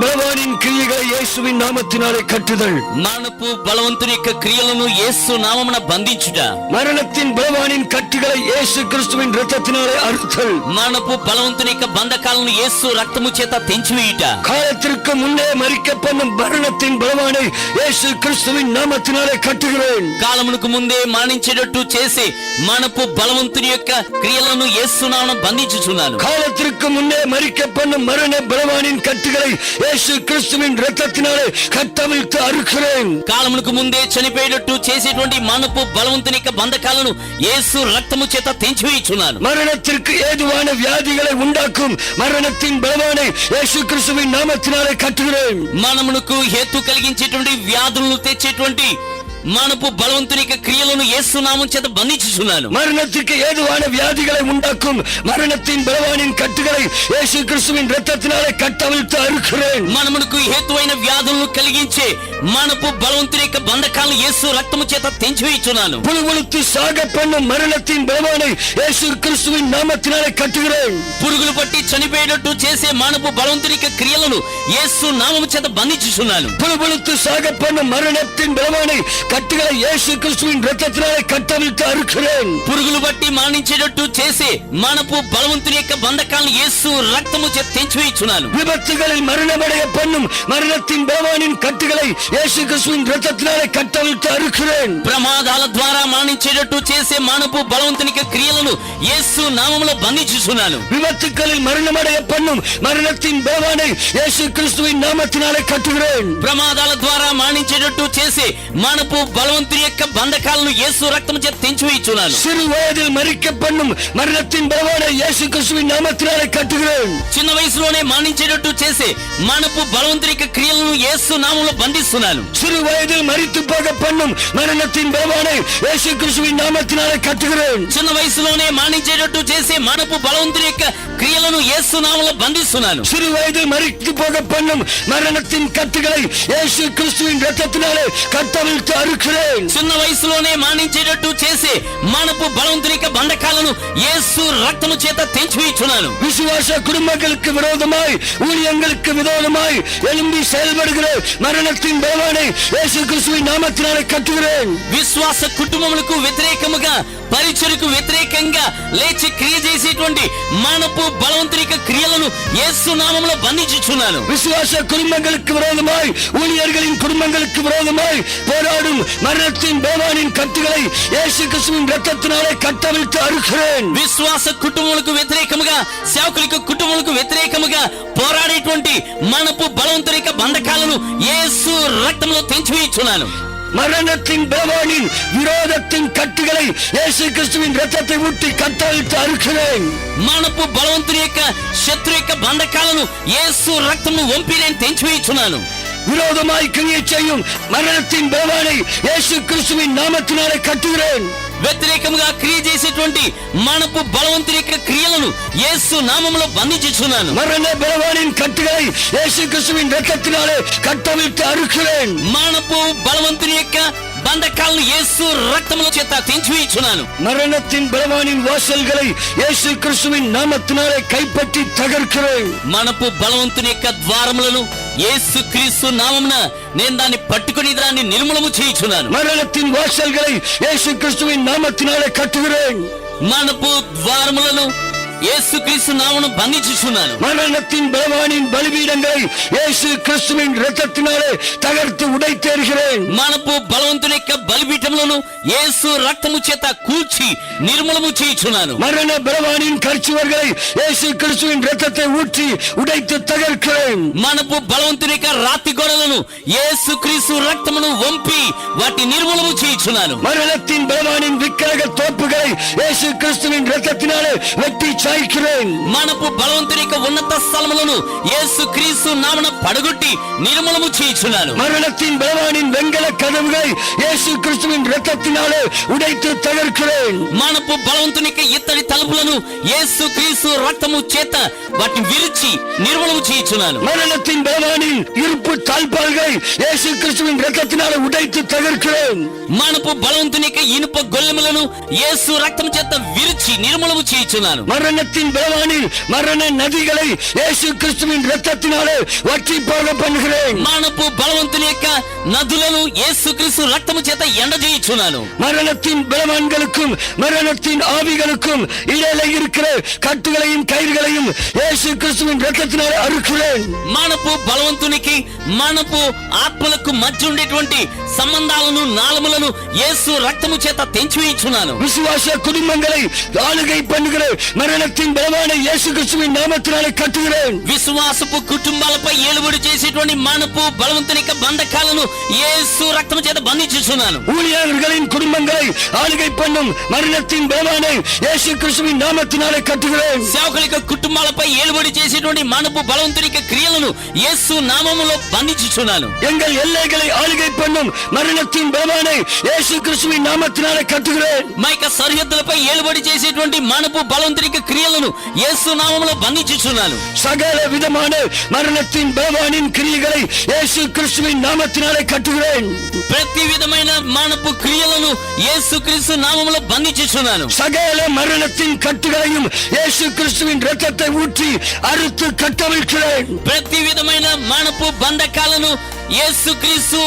பலவானின் கிரியைகளை இயேசுவின் நாமத்தினாலே கட்டுதல் మరణపు బలవంతుని యొక్క క్రియలను యేసు నామమున బంధించుట மரணத்தின் பலவானின் கட்டுகளை இயேசு கிறிஸ்துவின் இரத்தத்தினாலே அறுத்தல் మరణపు బలవంతుని యొక్క బంధకాలను యేసు రక్తము చేత తెంచివేయుట காலத்திற்கு முன்னே மறிக்கப்படும் மரணத்தின் பலவானை இயேசு கிறிஸ்துவின் நாமத்தினாலே கட்டுகிறேன் కాలమునకు ముందే మరణించేటట్టు చేసి మనపు బలవంతుని యొక్క క్రియలను యేసు నామమున బంధించుచున్నాను காலத்திற்கு முன்னே மறிக்கப்படும் மரண பலவானின் கட்டுகளை இயேசு கிறிஸ்துவின் இரத்தத்தினாலே கட்டவிழ்த்து அறுக்கிறேன் కాలమునకు ముందే చనిపోయేటట్టు చేసేటువంటి మనపు బలవంతుని యొక్క బంధకాలను యేసు రక్తము చేత తెంచివేయుచున్నాను மரணத்திற்கு ஏதுவான வியாதிகளை உண்டாக்கும் மரணத்தின் பலவானை இயேசு கிறிஸ்துவின் நாமத்தினாலே கட்டுகிறேன் మనమునకు హేతు కలిగించేటువంటి వ్యాధులను తెచ్చేటువంటి మనపు బలవంతుని యొక్క క్రియలను యేసు నామం చేత బంధించుచున్నాను மரணத்திற்கு ஏதுவான வியாதிகளை உண்டாக்கும் மரணத்தின் பலவானின் கட்டுகளை இயேசு கிறிஸ்துவின் இரத்தத்தினாலே கட்டவிழ்த்து அறுக்கிறேன் మనమునకు హేతువైన వ్యాధులను కలిగించే మనపు బలవంతుని యొక్క బంధకాలను యేసు రక్తము చేత తెంచివేయుచున్నాను புழுவுழுத்து சாக பண்ணும் மரணத்தின் பலவானை இயேசு கிறிஸ்துவின் நாமத்தினாலே கட்டுகிறேன் పురుగులు పట్టి చనిపోయేటట్టు చేసే మనపు బలవంతుని యొక్క క్రియలను యేసు నామము చేత బంధించుచున్నాను புழுவுழுத்து சாக பண்ணும் மரணத்தின் பலவானை கட்டுகளை இயேசு கிறிஸ்துவின் இரத்தத்தினாலே கட்டவிழ்த்து அறுக்கிறேன் పురుగులు బట్టి మరణించేటట్టు చేసే మనపు బలవంతుని యొక్క బంధకాలను యేసు రక్తము చేత తెంచివేయుచున్నాను விபத்துகளில் மரணமடைய பண்ணும் மரணத்தின் பலவானின் கட்டுகளை இயேசு கிறிஸ்துவின் இரத்தத்தினாலே கட்டவிழ்த்து அறுக்கிறேன் ప్రమాదాల ద్వారా మరణించేటట్టు చేసే మనపు బలవంతుని యొక్క క్రియలను యేసు నామములో బంధించుచున్నాను விபத்துக்களில் மரணமடைய பண்ணும் மரணத்தின் பலவானை இயேசு கிறிஸ்துவின் நாமத்தினாலே கட்டுகிறேன் ప్రమాదాల ద్వారా మరణించేటట్టు చేసే మనపు బలవంతుని యొక్క బంధకాలను యేసు రక్తము చేత తెంచివేయుచున్నాను சிறு வயதில் மறிக்க பண்ணும் மரணத்தின் பலவானை இயேசு கிறிஸ்துவின் நாமத்தினாலே கட்டுகிறேன் చిన్న వయసులోనే మరణించేటట్టు చేసే మనపు బలవంతుని యొక్క క్రియలను యేసు నామంలో బంధిస్తున్నాను சிறு வயதில் மறித்து போக பண்ணும் மரணத்தின் பலவானை இயேசு கிறிஸ்துவின் நாமத்தினாலே கட்டுகிறேன் చిన్న వయసులోనే మరణించేటట్టు చేసే మనపు బలవంతుని యొక్క క్రియలను యేసు నామంలో బంధిస్తున్నాను சிறு வயதில் மறித்து போக பண்ணும் மரணத்தின் கட்டுகளை இயேசு கிறிஸ்துவின் இரத்தத்தினாலே கட்டவிழ்த்து அறுக்கிறேன் చిన్న వయసులోనే మరణించేటట్టు చేసే మనపు బలవంతుని యొక్క బంధకాలను యేసు రక్తము చేత తెంచివేయుచున్నాను விசுவாச குடும்பங்களுக்கு விரோதமாய் ஊழியங்களுக்கு விரோதமாய் எழும்பி செயல்படுகிற மரணத்தின் பலவானை இயேசு கிறிஸ்துவின் நாமத்தினாலே கட்டுகிறேன் విశ్వాస కుటుంబములకు వ్యతిరేకముగా పరిచయకు వ్యతిరేకంగా లేచి క్రియ చేసేటువంటి మనపు బలవంతుని యొక్క క్రియలను యేసు నామంలో బంధించుచున్నాను விசுவாச குடும்பங்களுக்கு விரோதமாய் ஊழியர்களின் குடும்பங்களுக்கு விரோதமாய் போராடும் மரணத்தின் பலவானின் கட்டுகளை இயேசு கிறிஸ்துவின் இரத்தத்தினாலே கட்டவிழ்த்து அறுக்கிறேன் విశ్వాస కుటుంబములకు వ్యతిరేకముగా సేవకులకు కుటుంబములకు వ్యతిరేకముగా పోరాడేటువంటి మనపు బలవంతుని యొక్క బంధకాలను యేసు రక్తంలో తెంచివేయుచున్నాను மரணத்தின் பலவானின் விரோதத்தின் கட்டுகளை இயேசு கிறிஸ்துவின் இரத்தத்தை ஊட்டி கட்டவிழ்த்து அறுக்கிறேன் మనపు బలవంతుని యొక్క శత్రు యొక్క బంధకాలను యేసు రక్తము వంపి నేను తెంచివేయుచున్నాను விரோதமாய் கிரியை செய்யும் மரணத்தின் பலவானை இயேசு கிறிஸ்துவின் நாமத்தினாலே கட்டுகிறேன் వ్యతిరేకముగా క్రియ చేసేటువంటి మనపు బలవంతుని యొక్క క్రియలను యేసు నామములో బంధించుచున్నాను மரண பலவானின் கட்டுகளை இயேசு கிறிஸ்துவின் இரத்தத்தினாலே கட்டவிழ்த்து அறுக்கிறேன் మనపు బలవంతుని యొక్క బంధకాలను యేసు రక్తముల చేత తెంచివేయుచున్నాను மரணத்தின் பலவானின் வாசல்களை இயேசு கிறிஸ்துவின் நாமத்தினாலே கைப்பற்றி தகர்க்கிறேன் మనపు బలవంతుని యొక్క ద్వారములను యేసు క్రీస్తు నామమున నేను దాన్ని పట్టుకుని దాన్ని నిర్మూలము చేయుచున్నాను மரணத்தின் வாசல்களை இயேசு கிறிஸ்துவின் நாமத்தினாலே கட்டுகிறேன் మనపు ద్వారములను యేసు క్రీస్తు నామను బంధించుచున్నాను மரணத்தின் பலவானின் பலிபீடங்களை இயேசு கிறிஸ்துவின் இரத்தத்தினாலே தகர்த்து உடைத்தேறுகிறேன் మనపు బలవంతుని యొక్క బలిపీఠములను యేసు రక్తము చేత కూల్చి నిర్మూలము చేయుచున్నాను மரண பலவானின் கர்ச்சுவர்களை இயேசு கிறிஸ்துவின் இரத்தத்தை ஊற்றி உடைத்து தகர்க்கிறேன் మనపు బలవంతుని యొక్క రాతి గోడలను యేసు క్రీస్తు రక్తమును వంపి వాటి నిర్మూలము చేయుచున్నాను மரணத்தின் பலவானின் விக்கிரக தோப்புகளை இயேசு கிறிஸ்துவின் இரத்தத்தினாலே வெட்டி சாய்க்கிறேன் మనపు బలవంతుని యొక్క ఉన్నత స్థలములను యేసు క్రీస్తు నామన పడగొట్టి నిర్మూలము చేయుచున్నాను மரணத்தின் பலவானின் வெங்கல கதவுகளை இயேசு கிறிஸ்துவின் இரத்தத்தினாலே உடைத்து தகர்க்கிறேன் మనపు బలవంతుని యొక్క ఇత్తడి తలుపులను యేసు క్రీస్తు రక్తము చేత వాటిని విరిచి నిర్మూలము చేయుచున్నాను மரணத்தின் பலவானின் இருப்பு தாழ்பால்களை இயேசு கிறிஸ்துவின் இரத்தத்தினாலே உடைத்து தகர்க்கிறேன் మనపు బలవంతుని యొక్క ఇనుప గొల్లెములను యేసు రక్తం చేత విరిచి నిర్మూలము చేయుచున్నాను மரண மரணத்தின் பலவானில் மரண நதிகளை இயேசு கிறிஸ்துவின் இரத்தத்தினாலே வற்றி போக பண்ணுகிறேன் మానపు బలవంతుని యొక్క నదులను యేసుక్రీస్తు రక్తము చేత ఎండజేయుచున్నాను மரணத்தின் பலவான்களுக்கும் மரணத்தின் ஆவிகளுக்கும் இடையில இருக்கிற கட்டுகளையும் கயிறுகளையும் இயேசு கிறிஸ்துவின் இரத்தத்தினாலே அறுக்கிறேன் మానపు బలవంతునికి మానపు ఆత్మలకు మధ్య ఉండేటువంటి సంబంధాలను నాళములను యేసు రక్తము చేత తెంచివేయుచున్నాను விசுவாச குடும்பங்களை ஆளுகை பண்ணுகிற மரணத்தின் பலவான இயேசு கிறிஸ்துவின் நாமத்தினாலே கட்டுகிறேன் విశ్వాసపు కుటుంబాలపై ఏలుబడి చేసేటువంటి మానపు బలవంతుని యొక్క బంధకాలను యేసు రక్తము చేత బంధించుచున్నాను ஊழியர்களின் குடும்பங்களை ஆளுகை பண்ணும் மரணத்தின் பலவானை இயேசு கிறிஸ்துவின் நாமத்தினாலே கட்டுகிறேன் సేవకుల యొక్క కుటుంబాలపై ఏలుబడి చేసేటువంటి మానపు బలవంతుని యొక్క క్రియలను యేసు నామములో బంధించుచున్నాను எங்கள் எல்லைகளை ஆளுகை பண்ணும் மரணத்தின் பலவானை இயேசு கிறிஸ்துவின் நாமத்தினாலே கட்டுகிறேன் మా యొక్క సరిహద్దులపై ఏలుబడి చేసేటువంటి మానపు బలవంతుని యొక్క క్రియలను యేసు నామములో బంధించుచున్నాను சகல விதமான மரணத்தின் பலவானின் கிரியைகளை இயேசு கிறிஸ்துவின் நாமத்தினாலே கட்டுகிறேன் ప్రతి విధమైన మానపు క్రియలను యేసు క్రీస్తు నామములో బంధించుచున్నాను சகல மரணத்தின் கட்டுகளையும் இயேசு கிறிஸ்துவின் இரத்தத்தை ஊற்றி அறுத்து கட்டவிழ்கிறேன் ప్రతి విధమైన మానపు బంధకాలను యేసు క్రీస్తు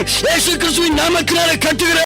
இயேசு கிறிஸ்துவின் நாமத்தினாலே கட்டுகிறேன்